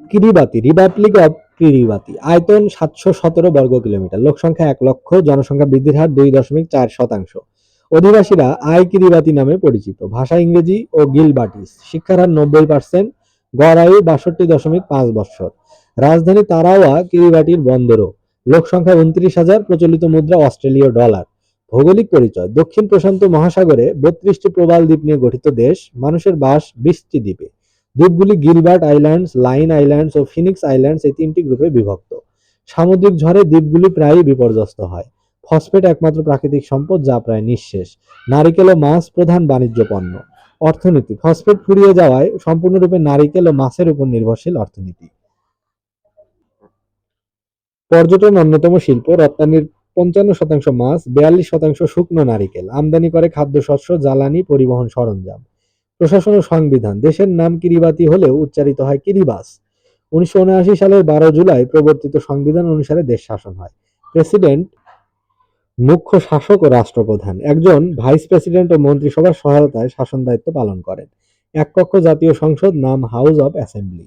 Kiribati Republic of Kiribati, আয়তন সাতশো সতেরো বর্গ কিলোমিটার লোক সংখ্যা এক লক্ষ, জনসংখ্যা বৃদ্ধির হার দুই দশমিক চার শতাংশ। অধিবাসীরা আই কিরিবাতি নামে পরিচিত। ভাষা ইংরেজি ও গিলবাটিস শিক্ষার হার নব্বই পার্সেন্ট গড় আয়ু বাষট্টি দশমিক পাঁচ বৎসর। রাজধানী তারাওয়া কিরিবাটির বন্দরও লোক সংখ্যা উনত্রিশ হাজার, প্রচলিত মুদ্রা অস্ট্রেলীয় ডলার। ভৌগোলিক পরিচয়, দক্ষিণ প্রশান্ত মহাসাগরে বত্রিশটি প্রবাল দ্বীপ নিয়ে গঠিত দেশ, মানুষের বাস বিশটি দ্বীপে। দ্বীপগুলি গিলবার্ট আইল্যান্ডস, লাইন আইল্যান্ডস ও ফিনিক্স আইল্যান্ডস এই তিনটি গ্রুপে বিভক্ত। সামুদ্রিক ঝড়ে দ্বীপগুলি প্রায়ই বিপর্যস্ত হয়। ফসফেট একমাত্র প্রাকৃতিক সম্পদ যা প্রায় নিঃশেষ। নারিকেল ও মাছ প্রধান বাণিজ্য পণ্য। অর্থনীতি। ফসফেট ফুরিয়ে যাওয়ায় সম্পূর্ণরূপে নারিকেল ও মাছের উপর নির্ভরশীল অর্থনীতি। পর্যটন অন্যতম শিল্প। রপ্তানির পঞ্চান্ন শতাংশ মাছ, বিয়াল্লিশ শতাংশ শুকনো নারিকেল। আমদানি করে খাদ্যশস্য, জ্বালানি, পরিবহন সরঞ্জাম। প্রশাসন ও সংবিধান। দেশের নাম কিরিবাতি হলেও উচ্চারিত হয় কিরিবাস। উনিশশো উনআশি সালের বারো জুলাই প্রবর্তিত সংবিধান অনুসারে দেশ শাসন হয়। প্রেসিডেন্ট, মুখ্য শাসক ও রাষ্ট্রপ্রধান। একজন ভাইস প্রেসিডেন্ট ও মন্ত্রিসভার সহায়তায় শাসন দায়িত্ব পালন করেন। এক কক্ষ জাতীয় সংসদ, নাম হাউস অব অ্যাসেম্বলি।